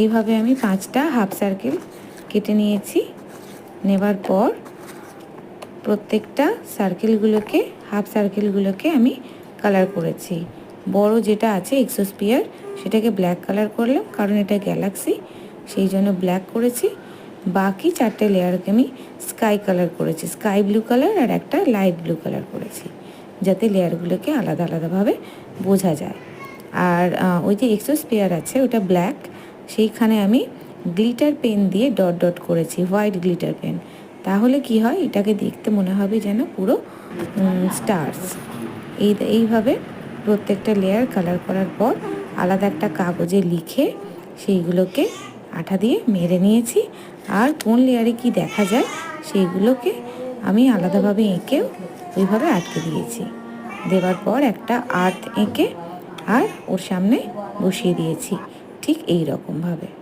এইভাবে আমি পাঁচটা হাফ সার্কেল কেটে নিয়েছি। নেবার পর প্রত্যেকটা সার্কেলগুলোকে, হাফ সার্কেলগুলোকে আমি কালার করেছি। বড় যেটা আছে এক্সোস্পিয়ার, সেটাকে ব্ল্যাক কালার করলাম, কারণ এটা গ্যালাক্সি, সেই জন্য ব্ল্যাক করেছি। বাকি চারটে লেয়ারকে আমি স্কাই কালার করেছি, স্কাই ব্লু কালার আর একটা লাইট ব্লু কালার করেছি, যাতে লেয়ারগুলোকে আলাদা আলাদাভাবে বোঝা যায়। আর ওই যে এক্সোস্পিয়ার আছে, ওটা ব্ল্যাক সেইখানে আমি গ্লিটার পেন দিয়ে ডট ডট করেছি হোয়াইট গ্লিটার পেন তাহলে কি হয়? এটাকে দেখতে মনে হবে যেন পুরো স্টার্স এই, এইভাবে প্রত্যেকটা লেয়ার কালার করার পর আলাদা একটা কাগজে লিখে সেইগুলোকে আঠা দিয়ে মেরে নিয়েছি। আর কোন লেয়ারে কি দেখা যায়, সেইগুলোকে আমি আলাদাভাবে এঁকেও ওইভাবে আটকে দিয়েছি। দেওয়ার পর একটা আর্ট এঁকে আর ওর সামনে বসিয়ে দিয়েছি। ঠিক এই রকমভাবে।